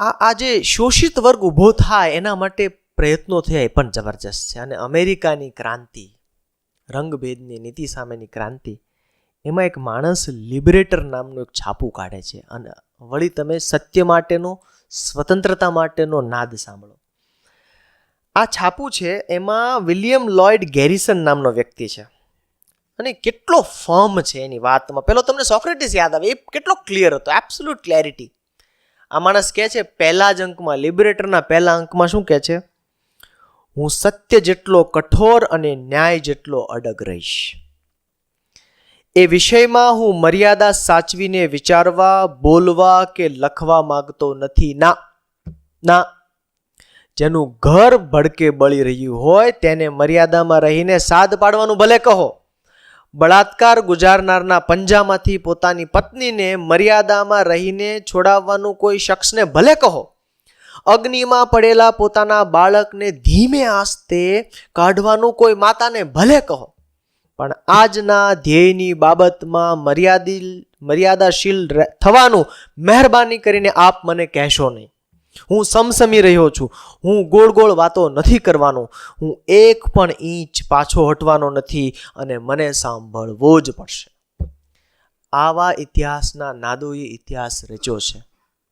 આ આ જે શોષિત વર્ગ ઊભો થાય, એના માટે પ્રયત્નો થયા એ પણ જબરજસ્ત છે. અને અમેરિકાની ક્રાંતિ, રંગભેદની નીતિ સામેની ક્રાંતિ, એમાં એક માણસ લિબરેટર નામનું એક છાપું કાઢે છે. અને વળી તમે સત્ય માટેનો, સ્વતંત્રતા માટેનો નાદ સાંભળો. આ છાપું છે, એમાં વિલિયમ લોઇડ ગેરિસન નામનો વ્યક્તિ છે. અને કેટલો ફર્મ છે એની વાતમાં. પેલો તમને સોક્રેટિસ યાદ આવે, એ કેટલો ક્લિયર હતો, એબ્સોલ્યુટ ક્લેરિટી. આ માણસ કહે છે, પહેલા જ અંકમાં, લિબરેટરના પહેલા અંકમાં શું કહે છે? હું સત્ય જેટલો કઠોર અને ન્યાય જેટલો અડગ રહીશ. એ વિષયમાં હું મર્યાદા સાચવીને વિચારવા, બોલવા કે લખવા માંગતો નથી. ના ના. જેનું ઘર ભડકે બળી રહ્યું હોય, તેને મર્યાદામાં રહીને સાદ પાડવાનું ભલે કહો. બળાત્કાર ગુજારનારના પંજામાંથી પોતાની પત્નીને મર્યાદામાં રહીને છોડાવવાનું કોઈ શખ્સને ભલે કહો. અગ્નિમાં પડેલા પોતાના બાળકને ધીમે આસ્તે કાઢવાનું કોઈ માતાને ભલે કહો. પણ આજના ધ્યેયની બાબતમાં મર્યાદિલ, મર્યાદાશીલ થવાનું મહેરબાની કરીને આપ મને કહેશો નહીં. હું સમસમી રહ્યો છું. હું ગોળ ગોળ વાતો નથી કરવાનો. હું એક પણ ઇંચ પાછો હટવાનો નથી અને મને સાંભળવો જ પડશે. આવા ઇતિહાસના નાદોએ ઇતિહાસ રચ્યો છે.